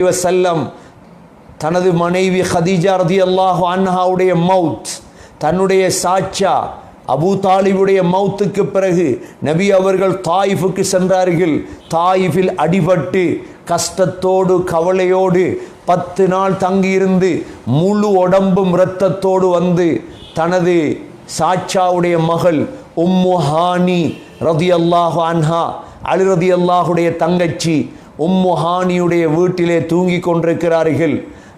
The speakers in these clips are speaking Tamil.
வசல்லம் தனது மனைவி ஹதீஜா ரதி அல்லாஹு அன்ஹாவுடைய மவுத் தன்னுடைய சாச்சா அபூ தாலிபுடைய மவுத்துக்கு பிறகு நபி அவர்கள் தாயிஃபுக்கு சென்றார்கள். தாயிஃபில் அடிபட்டு கஷ்டத்தோடு கவலையோடு பத்து நாள் தங்கியிருந்து முழு உடம்பும் இரத்தத்தோடு வந்து தனது சாச்சாவுடைய மகள் உம்மு ஹானி ரதி அல்லாஹு அன்ஹா அலி ரதி அல்லாஹுடைய தங்கச்சி உம்மு ஹானியுடைய வீட்டிலே தூங்கிக் கொண்டிருக்கிறார்கள்.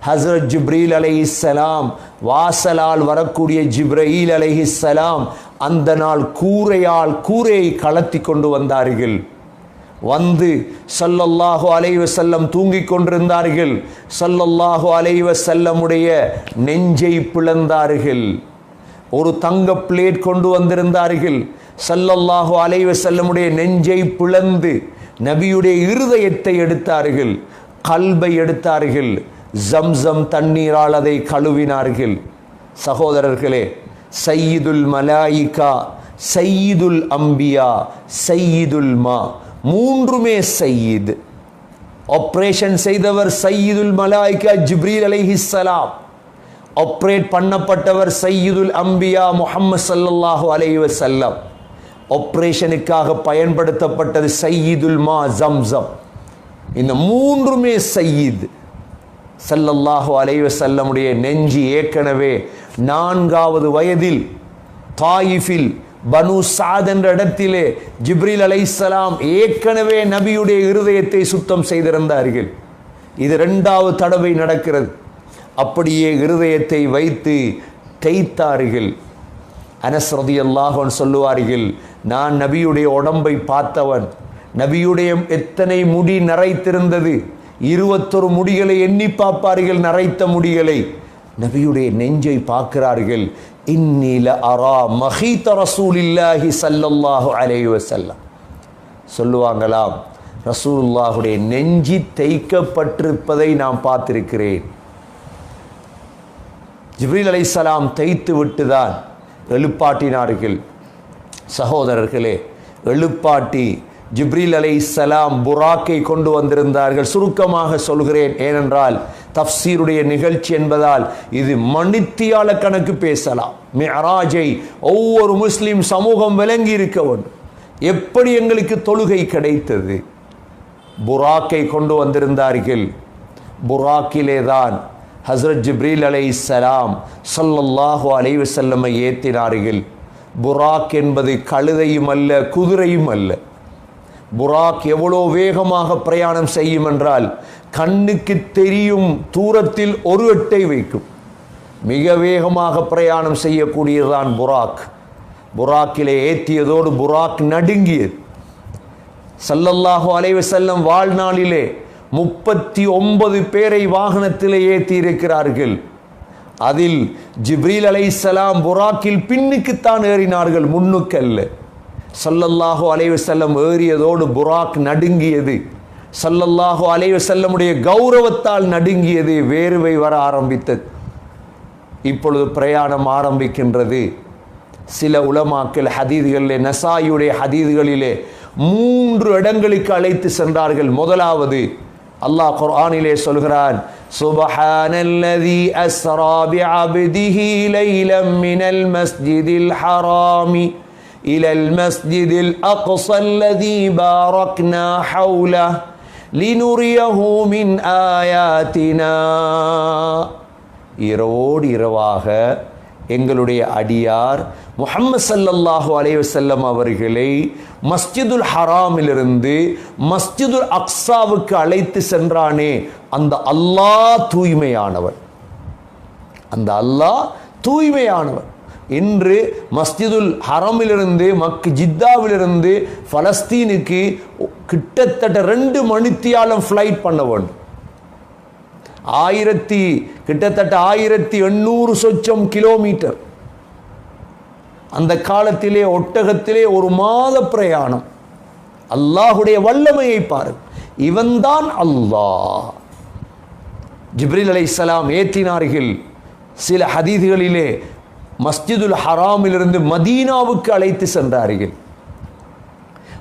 ஹசரத் ஜிப்ரீல் அலைஹிஸ்ஸலாம் வாசலால் வரக்கூடிய ஜிப்ரீல் அலைஹிஸ்ஸலாம் அந்த நாள் கூரையால் கூரையை கலத்தி கொண்டு வந்தார்கள். வந்து சல்லல்லாஹு அலைவ செல்லம் தூங்கிக் கொண்டிருந்தார்கள். சல்லல்லாஹு அலைவ செல்லமுடைய நெஞ்சை பிளந்தார்கள். ஒரு தங்க பிளேட் கொண்டு வந்திருந்தார்கள். சல்லல்லாஹு அலைவ செல்லமுடைய நெஞ்சை பிளந்து நபியுடைய இருதயத்தை எடுத்தார்கள் கல்பை எடுத்தார்கள் ஜம்சம் தண்ணீரால் அதை கழுவினார்கள். சகோதரர்களே சையீதுல் மலாயிகா சையீதுல் அம்பியா சையீதுல் மா மூன்றுமே சையீத். ஆப்ரேஷன் செய்தவர் சையீதுல் மலாயிகா ஜிப்ரீல் அலைஹிஸ்ஸலாம் ஆப்ரேட் பண்ணப்பட்டவர் சையீதுல் அம்பியா முஹம்மது ஸல்லல்லாஹு அலைஹி வஸல்லம். ஆப்ரேஷனுக்காக பயன்படுத்தப்பட்டது சையீதுல் மா ஜம்சம். இந்த மூன்றுமே சையீத். சல்லல்லாஹு அலைவ செல்லமுடைய நெஞ்சு ஏற்கனவே நான்காவது வயதில் தாயிஃபில் பனு சாத் என்ற இடத்திலே ஜிப்ரில் அலைசலாம் ஏற்கனவே நபியுடைய இருதயத்தை சுத்தம் செய்திருந்தார்கள். இது ரெண்டாவது தடவை நடக்கிறது. அப்படியே இருதயத்தை வைத்து தேய்த்தார்கள். அனஸ்ரதி அல்லாஹன் சொல்லுவார்கள் நான் நபியுடைய உடம்பை பார்த்தவன். நபியுடைய எத்தனை முடி நரைத்திருந்தது? இருபத்தொரு முடிகளை எண்ணி பார்ப்பார்கள் நரைத்த முடிகளை. நபியுடைய நெஞ்சை பார்க்கிறார்கள் இன்னில அரா மஹீத ரசூலில்லாஹி ஸல்லல்லாஹு அலைஹி செல்லம் சொல்லுவாங்களாம் ரசூல்லாஹுடைய நெஞ்சி தேய்க்கப்பட்டிருப்பதை நான் பார்த்திருக்கிறேன். ஜிப்ரீல் அலைஹிஸ்ஸலாம் தேய்த்து விட்டுதான் எழுப்பாட்டினார்கள் சகோதரர்களே எழுப்பாட்டி ஜிப்ரீல் இஸ்லாம் புராக்கை கொண்டு வந்திருந்தார்கள். சுருக்கமாக சொல்கிறேன் ஏனென்றால் தப்சீருடைய நிகழ்ச்சி என்பதால் இது மணித்தியால கணக்கு பேசலாம். மிஅராஜை ஒவ்வொரு முஸ்லீம் சமூகம் விளங்கி இருக்க வேண்டும். எப்படி எங்களுக்கு தொழுகை கிடைத்தது? புராக்கை கொண்டு வந்திருந்தார்கள். புராக்கிலே தான் ஹஸ்ரத் ஜிப்ரீல் அலை இஸ்லாம் சல்லல்லாஹு அலைஹி வஸல்லமை ஏத்தினார்கள். புராக் என்பது கழுதையும் அல்ல குதிரையும் அல்ல. புராக் எவ்வளோ வேகமாக பிரயாணம் செய்யும் என்றால் கண்ணுக்கு தெரியும் தூரத்தில் ஒரு எட்டை வைக்கும். மிக வேகமாக பிரயாணம் செய்யக்கூடியதுதான் புராக். புராக்கிலே ஏற்றியதோடு புராக் நடுங்கியது. சல்லல்லாஹு அலைஹி செல்லம் வாழ்நாளிலே முப்பத்தி ஒன்பது பேரை வாகனத்தில் ஏற்றி இருக்கிறார்கள் அதில் ஜிப்ரீல் அலைஹிஸ்ஸலாம் புராக்கில் பின்னுக்குத்தான் ஏறினார்கள் முன்னுக்கல்ல. சல்லல்லாஹோ அலைவு செல்லம் ஏறியதோடு புராக் நடுங்கியது. சல்லல்லாஹோ அலைவு செல்லமுடைய கௌரவத்தால் நடுங்கியது வேர்வை வர ஆரம்பித்தது. இப்பொழுது பிரயாணம் ஆரம்பிக்கின்றது. சில உலமாக்கள் ஹதீதுகளிலே நசாயுடைய ஹதீதுகளிலே மூன்று இடங்களுக்கு அழைத்து சென்றார்கள். முதலாவது அல்லாஹ் குர்ஆனிலே சொல்கிறான் சுபஹானல்லதி அஸ்ரா பிஅப்திஹி லைலம் மினல் மஸ்ஜிதில் ஹராமி إلى المسجد الأقصى الذي باركنا حوله لنريه من آياتنا இரவோடு இரவாக எங்களுடைய அடியார் முஹம்மது சல்லல்லாஹு அலைவசல்லம் அவர்களை மஸ்ஜிதுல் ஹராமிலிருந்து மஸ்ஜிதுல் அக்ஸாவுக்கு அழைத்து சென்றானே. அந்த அல்லாஹ் தூய்மையானவன் அந்த அல்லாஹ் தூய்மையானவர். இன்று மஸ்ஜிதுல் ஹரமிலிருந்து மக்கு ஜித்தாவிலிருந்து பலஸ்தீனுக்கு கிட்டத்தட்ட ரெண்டு மணித்தியாலம் ஃப்ளைட் பண்ண வேண்டும். ஆயிரத்தி கிட்டத்தட்ட ஆயிரத்தி எண்ணூறு சொச்சம் கிலோமீட்டர். அந்த காலத்திலே ஒட்டகத்திலே ஒரு மாத பிரயாணம். அல்லாஹுடைய வல்லமையை பாரு. இவன்தான் அல்லாஹ். ஜிப்ரில் அலைஹிஸ்ஸலாம் ஏற்றினார்கள் சில ஹதீதுகளிலே மஸ்ஜிதுல் ஹராமிலிருந்து மதீனாவுக்கு அழைத்து சென்றார்கள்.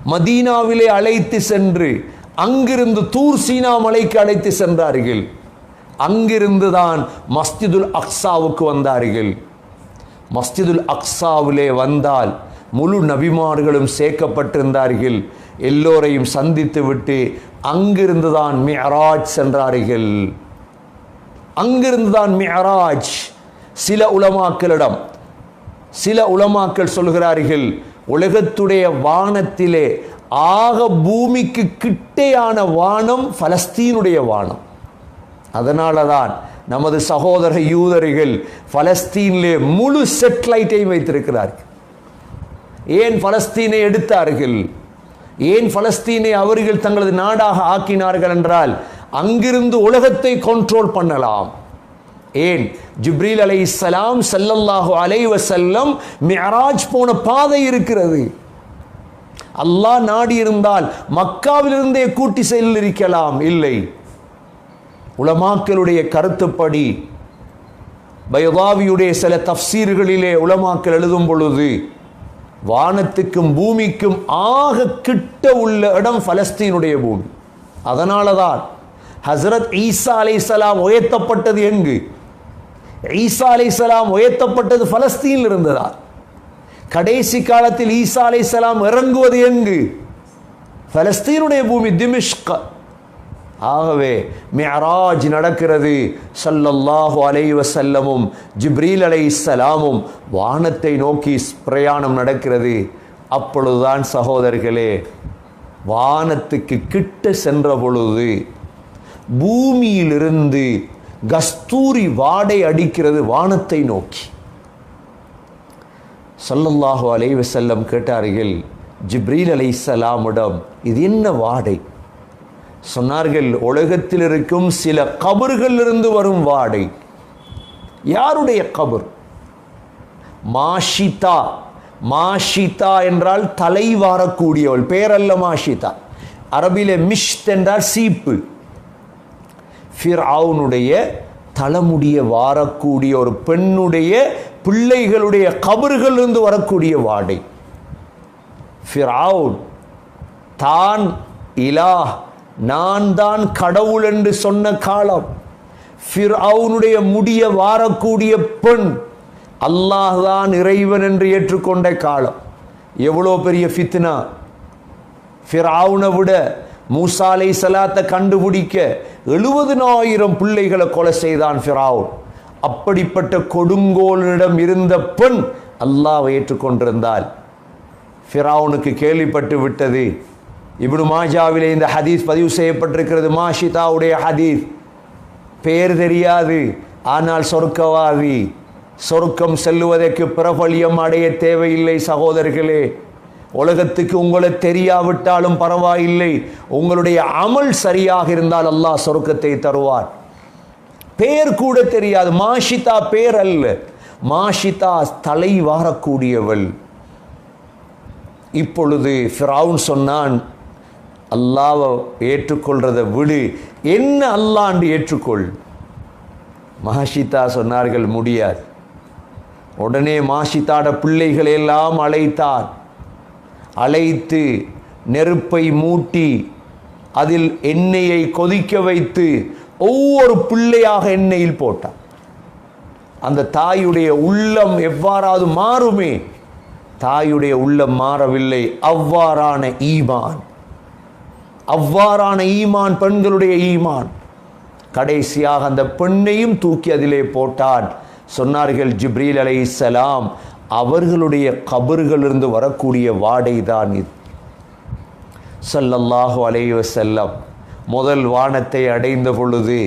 மதீனாவிலே அழைத்து சென்று அங்கிருந்து தூர் சீனா மலைக்கு அழைத்து சென்றார்கள். அங்கிருந்து தான் மஸ்ஜிதுல் அக்ஸாவுக்கு வந்தார்கள். மஸ்ஜிதுல் அக்ஸாவிலே வந்தால் முழு நபிமார்களும் சேர்க்கப்பட்டிருந்தார்கள். எல்லோரையும் சந்தித்து விட்டு அங்கிருந்து தான் மியராஜ் சென்றார்கள். அங்கிருந்து தான் மியராஜ் சில உலமாக்களிடம் சில உலமாக்கள் சொல்கிறார்கள் உலகத்துடைய வானத்திலே ஆக பூமிக்கு கிட்டையான வானம் பலஸ்தீனுடைய வானம். அதனால தான் நமது சகோதர யூதர்கள் பலஸ்தீனிலே முழு செட்டலைட்டையும் வைத்திருக்கிறார்கள். ஏன் பலஸ்தீனை எடுத்தார்கள்? ஏன் பலஸ்தீனை அவர்கள் தங்களது நாடாக ஆக்கினார்கள் என்றால் அங்கிருந்து உலகத்தை கண்ட்ரோல் பண்ணலாம். ஏன்? ஜிப்ரீல் அலை இஸ்லாம் சல்லல்லாஹு அலைவ செல்லம் மியராஜ் போன பாதை இருக்கிறது. அல்லாஹ் நாடி இருந்தால் மக்காவிலிருந்தே கூட்டி செல்லிருக்கலாம். இல்லை. உலமாக்களுடைய கருத்துப்படி பைதாவியுடைய சில தப்சீர்களிலே உலமாக்கள் எழுதும் பொழுது வானத்துக்கும் பூமிக்கும் ஆக கிட்ட உள்ள இடம் பலஸ்தீனுடைய பூமி. அதனால தான் ஹசரத் ஈசா அலைசலாம் உயர்த்தப்பட்டது எங்கு? ஈசா அலைசலாம் உயர்த்தப்பட்டது பலஸ்தீனில் இருந்ததா கடைசி காலத்தில் ஈசா அலைசலாம் இறங்குவது எங்கு? பலஸ்தீனுடைய பூமி திமிஷ்க. ஆகவே மியராஜ் நடக்கிறது. சல்லல்லாஹு அலைவ செல்லமும் ஜிப்ரீல் அலை சலாமும் வானத்தை நோக்கி பிரயாணம் நடக்கிறது. அப்பொழுதுதான் சகோதரர்களே வானத்துக்கு கிட்ட சென்ற பொழுது பூமியிலிருந்து கஸ்தூரி வாடை அடிக்கிறது வானத்தை நோக்கி. சல்லல்லாஹு அலைவ செல்லம் கேட்டார்கள் ஜிப்ரீல் அலைஹிஸ்ஸலாமிடம் இது என்ன வாடை? சொன்னார்கள் உலகத்தில் இருக்கும் சில கபர்களிலிருந்து வரும் வாடை. யாருடைய கபர்? மாஷிதா. மாஷிதா என்றால் தலை வாரக்கூடியவள். பேரல்ல மாஷிதா. அரபில மிஷ்த் என்றால் சீப்பு. ஃபிர்ஆவுனுடைய தலைமுடிய வாரக்கூடிய ஒரு பெண்ணுடைய பிள்ளைகளுடைய கபர்களிலிருந்து வரக்கூடிய வாடை. ஃபிர் தான் இலா நான் தான் கடவுள் என்று சொன்ன காலம். ஃபிர்அவுனுடைய முடிய வாரக்கூடிய பெண் அல்லாஹ் தான் இறைவன் என்று ஏற்றுக்கொண்ட காலம். எவ்வளோ பெரிய ஃபித்னா. ஃபிராவுனை விட மூசாலை சலாத்தை கண்டுபிடிக்க எழுபதுனாயிரம் பிள்ளைகளை கொலை செய்தான் ஃபிராவுன் அப்படிப்பட்ட கொடுங்கோலனிடம் இருந்த பெண் அல்லாவை ஏற்றுக்கொண்டிருந்தால் ஃபிராவுனுக்கு கேள்விப்பட்டு விட்டது இப்னு மாஜாவிலே இந்த ஹதீஸ் பதிவு செய்யப்பட்டிருக்கிறது. மாஷிதாவுடைய ஹதீஸ். பேர் தெரியாது. ஆனால் சொர்க்கவாதி. சொர்க்கம் செல்லுவதற்கு பிரபல்யம் அடைய தேவையில்லை சகோதரர்களே. உலகத்துக்கு உங்களை தெரியாவிட்டாலும் பரவாயில்லை. உங்களுடைய அமல் சரியாக இருந்தால் அல்லாஹ் சொர்க்கத்தை தருவார். பேர் கூட தெரியாது. மாஷிதா பேர் அல்ல. மாஷிதா தலை வாரக்கூடியவள். இப்பொழுது ஃபிரவுன் சொன்னான் அல்லாவை ஏற்றுக்கொள்றதை விடு. என்ன அல்லாண்டு ஏற்றுக்கொள்? மஹஷிதா சொன்னார்கள் முடியாது. உடனே மாஷித்தாட பிள்ளைகளை எல்லாம் அழைத்தார். அழைத்து நெருப்பை மூட்டி அதில் எண்ணெயை கொதிக்க வைத்து ஒவ்வொரு பிள்ளையாக எண்ணெயில் போட்டார். அந்த தாயுடைய உள்ளம் எவ்வாறாவது மாறுமே? தாயுடைய உள்ளம் மாறவில்லை. அவ்வாறான ஈமான். அவ்வாறான ஈமான் பெண்களுடைய ஈமான். கடைசியாக அந்த பெண்ணையும் தூக்கி அதிலே போட்டான். சொன்னார்கள் ஜிப்ரீல் அலைஹிஸ்ஸலாம் அவர்களுடைய கபர்களிலிருந்து வரக்கூடிய வாடை தான் இது. ஸல்லல்லாஹு அலைவ செல்லம் முதல் வானத்தை அடைந்த பொழுது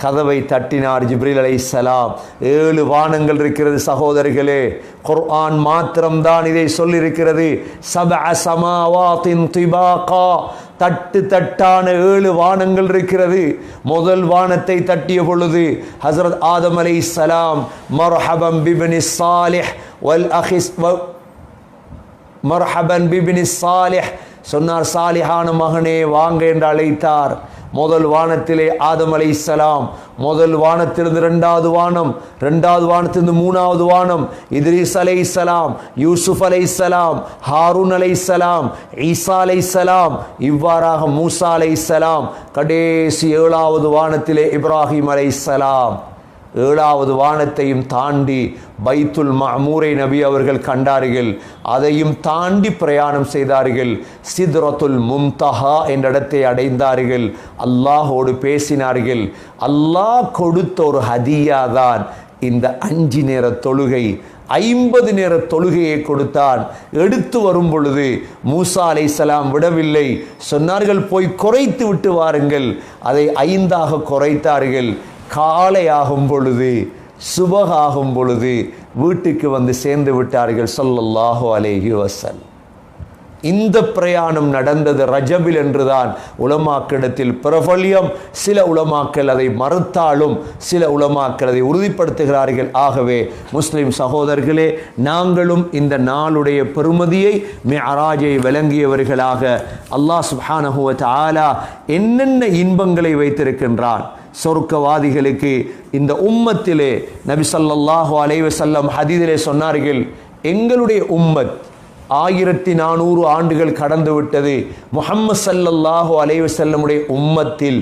கதவை தட்டினார் ஜிப்ரீல் சலாம். ஏழு வானங்கள் இருக்கிறது சகோதரர்களே குர்ஆன் மாத்திரம்தான் இதை சொல்லியிருக்கிறது. சப சமாவாத்தின் திபாகா தட்டு தட்டான ஏழு வானங்கள் இருக்கிறது. முதல் வானத்தை தட்டிய பொழுது ஹசரத் ஆதம் அலை சலாம் மர்ஹபம் பிபினி சாலிஹ் வல் அஹிஸ் மர்ஹபன் பிபினி சாலிஹ் சொன்னார் சாலிஹான மகனே வாங்க என்று அழைத்தார். முதல் வானத்திலே ஆதம் அலைஹிஸ்ஸலாம் முதல் வானத்திலிருந்து ரெண்டாவது வானம் ரெண்டாவது வானத்திலிருந்து மூணாவது வானம் இத்ரீஸ் அலைஹிஸ்ஸலாம் யூசுப் அலைஹிஸ்ஸலாம் ஹாரூன் அலைஹிஸ்ஸலாம் ஈசா அலைஹிஸ்ஸலாம் இவ்வாறாக மூசா அலைஹிஸ்ஸலாம் கடைசி ஏழாவது வானத்திலே இப்ராஹிம் சலாம் ஏழாவது வானத்தையும் தாண்டி பைத்துல் மஹமூரை நபி அவர்கள் கண்டார்கள். அதையும் தாண்டி பிரயாணம் செய்தார்கள். சித்ரத்துல் மும்தஹா என்ற இடத்தை அடைந்தார்கள். அல்லாஹோடு பேசினார்கள். அல்லாஹ் கொடுத்த ஒரு ஹதியா தான் இந்த அஞ்சு நேர தொழுகை. ஐம்பது நேர தொழுகையை கொடுத்தான். எடுத்து வரும் பொழுது மூசா அலைசலாம் விடவில்லை. சொன்னார்கள் போய் குறைத்து விட்டு வாருங்கள். அதை ஐந்தாக குறைத்தார்கள். காலையாகும் பொழுது சுபகாகும் பொழுது வீட்டுக்கு வந்து சேர்ந்து விட்டார்கள் சொல்லல்லாஹோ அலேஹி வசல் இந்த பிரயாணம் நடந்தது ரஜபில் என்றுதான். உலமாக்கிடத்தில் பிரபல்யம். சில உலமாக்கள் அதை மறுத்தாலும் சில உலமாக்கள் அதை உறுதிப்படுத்துகிறார்கள். ஆகவே முஸ்லிம் சகோதரர்களே நாங்களும் இந்த நாளுடைய பெருமதியை மிஅராஜை விளங்கியவர்களாக அல்லாஹ் சுப்ஹானஹு ஆலா என்னென்ன இன்பங்களை வைத்திருக்கின்றான் சொர்க்கவாதிகளுக்கு இந்த உம்மத்திலே நபி ஸல்லல்லாஹு அலைஹி வஸல்லம் சொன்னார்கள் எங்களுடைய உம்மத் ஆயிரத்தி நானூறு ஆண்டுகள் கடந்து விட்டது முஹம்மது சல்லல்லாஹு அலைவ செல்லமுடைய உம்மத்தில்